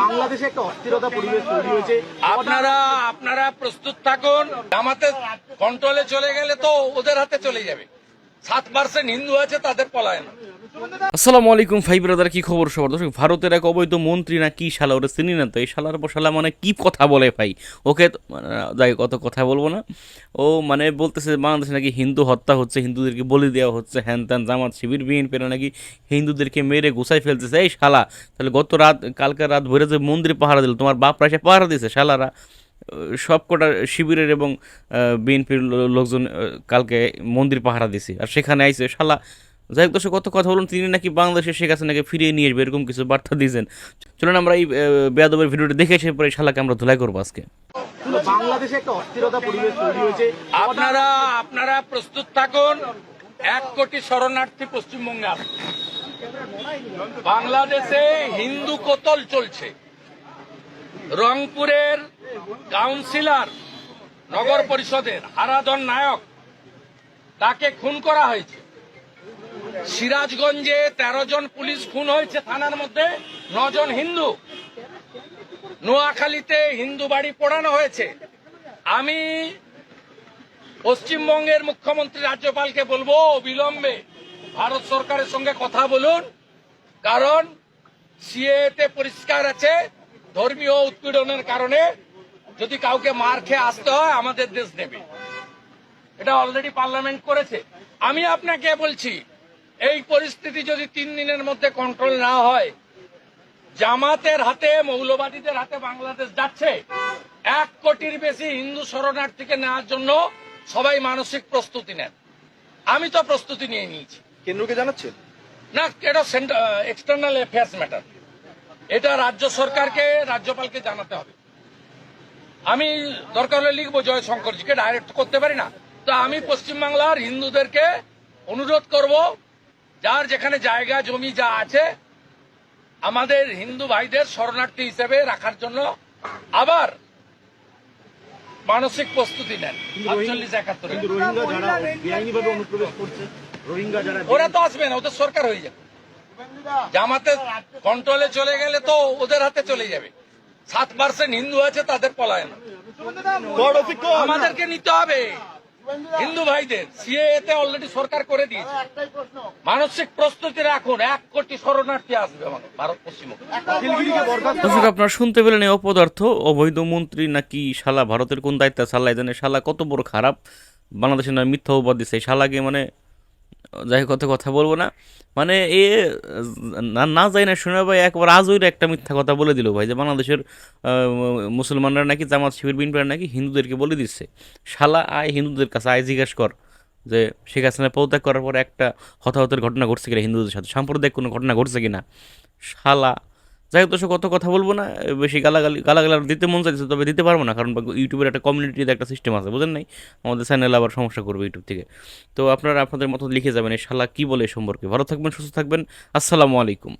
বাংলাদেশে একটা অস্থিরতা পরিবেশ তৈরি হয়েছে। আপনারা আপনারা প্রস্তুত থাকুন। জামাতে কন্ট্রোলে চলে গেলে তো ওদের হাতে চলে যাবে। সাত পার্সেন্ট হিন্দু আছে, তাদের পলায়ন। আসসালামু আলাইকুম ভাই ব্রাদার কি খবর সবার? দর্শক ভারতের এক অবৈধ মন্ত্রী না কি শালা ওরা চিনি না তো? এই শালার শালা মানে কি কথা বলে ভাই? ওকে মানে, যাই কত কথা বলব না। ও মানে বলতেছে বাংলাদেশে নাকি হিন্দু হত্যা হচ্ছে হিন্দুদেরকে বলি দেওয়া হচ্ছে হ্যান ত্যান জামাত শিবির বিএনপি নাকি হিন্দুদেরকে মেরে গুছাই ফেলতেছে। এই শালা তাহলে গত রাত কালকে রাত ভরে যে মন্দির পাহারা দিল তোমার বাপরা এসে পাহারা দিয়েছে শালারা। সব কটা শিবিরের এবং বিএনপির লোকজন কালকে মন্দির পাহারা দিছে। আর সেখানে আইছে শালা যাই হোক দর্শক কত কথা বলুন তিনি নাকি বাংলাদেশে শেখ হাসিনাকে ফিরিয়ে নিয়ে আসবে এরকম কিছু বার্তা দিয়েছেন। চলুন আমরা এই বেয়াদবের ভিডিওটা দেখে এসে পরে শালাকে আমরা ধুলাই করব আজকে। বাংলাদেশে একটা অস্থিরতা পরিবেশ তৈরি হয়েছে। আপনারা আপনারা প্রস্তুত থাকুন এক কোটি শরণার্থী পশ্চিমবঙ্গে আসবে বাংলাদেশে হিন্দু কোতল চলছে। রংপুরের কাউন্সিলর নগর পরিষদের হারাধন নায়ক তাকে খুন করা হয়েছে। সিরাজগঞ্জে তেরো জন পুলিশ খুন হয়েছে থানার মধ্যে নজন হিন্দু। নোয়াখালীতে হিন্দু বাড়ি পোড়ানো হয়েছে। আমি পশ্চিমবঙ্গের মুখ্যমন্ত্রী রাজ্যপালকে বলব, অবিলম্বে ভারত সরকারের সঙ্গে কথা বলুন, কারণ সিএতে পরিষ্কার আছে, ধর্মীয় উৎপীড়নের কারণে যদি কাউকে মার খেয়ে আসতে হয়, আমাদের দেশ নেবে। এটা অলরেডি পার্লামেন্ট করেছে। আমি আপনাকে বলছি এই পরিস্থিতি যদি তিন দিনের মধ্যে কন্ট্রোল না হয় জামাতের হাতে মৌলবাদীদের হাতে বাংলাদেশ যাচ্ছে এক কোটির বেশি হিন্দু শরণার্থীকে নেওয়ার জন্য সবাই মানসিক প্রস্তুতি নেন। আমি তো প্রস্তুতি নিয়ে নিয়েছি। কেন্দ্রকে জানাচ্ছেন? না এটা এক্সটার্নাল অ্যাফেয়ার্স ম্যাটার এটা রাজ্য সরকারকে রাজ্যপালকে জানাতে হবে। আমি দরকার হলে লিখব জয়শঙ্করজিকে ডাইরেক্ট করতে পারি না। তো আমি পশ্চিমবাংলার হিন্দুদেরকে অনুরোধ করব যার যেখানে জায়গা জমি যা আছে আমাদের হিন্দু ভাইদের শরণার্থী হিসেবে রাখার জন্য আবার মানসিক প্রস্তুতি নেন। আটচল্লিশ একাত্তরে। কিন্তু রোহিঙ্গা যারা বেআইনিভাবে অনুপ্রবেশ করছে রোহিঙ্গা যারা ওরা তো আসবে না ওদের সরকার হয়ে যাবে। জামাতে কন্ট্রোলে চলে গেলে তো ওদের হাতে চলে যাবে। সাত পার্সেন্ট হিন্দু আছে তাদের পলায়ন। আমাদেরকে নিতে হবে। হিন্দু ভাইদের সিএতে অলরেডি সরকার করে দিয়েছে। মানসিক প্রস্তুতি রাখুন এক কোটি শরণার্থী আসবে আমাদের ভারত পশ্চিমবঙ্গ। আপনার আপনারা শুনতে পেলেন এই অপদার্থ অবৈধ মন্ত্রী নাকি শালা ভারতের কোন দায়িত্ব শালা জানে শালা কত বড় খারাপ। বাংলাদেশের নয় মিথ্যা অপবাদ দিচ্ছে শালাকে মানে যাই কত কথা বলব না। মানে এ, না না যাই না, শোনা ভাই একবার আজই একটা মিথ্যা কথা বলে দিল ভাই, যে বাংলাদেশের মুসলমানরা নাকি জামাত শিবির বিনপিরা নাকি হিন্দুদেরকে বলে দিচ্ছে। শালা, আয় হিন্দুদের কাছে, আয় জিজ্ঞেস কর যে শেখ হাসিনা পদত্যাগ করার পর একটা হতাহতের ঘটনা ঘটছে কিনা হিন্দুদের সাথে। সাম্প্রদায়িক কোনো ঘটনা ঘটছে কিনা? শালা যাই হোক দর্শক কত কথা বলব না। বেশি গালাগালি গালাগালি আর দিতে মন চাইছে তবে দিতে পারব না, কারণ ইউটিউবের একটা কমিউনিটিতে একটা সিস্টেম আছে, বুঝেন নাই? আমাদের চ্যানেল আবার সমস্যা করবে ইউটিউব থেকে। তো আপনারা আপনাদের মতো লিখে যাবেন এই শালা কী বলে সম্পর্কে। ভালো থাকবেন, সুস্থ থাকবেন। আসসালামু আলাইকুম।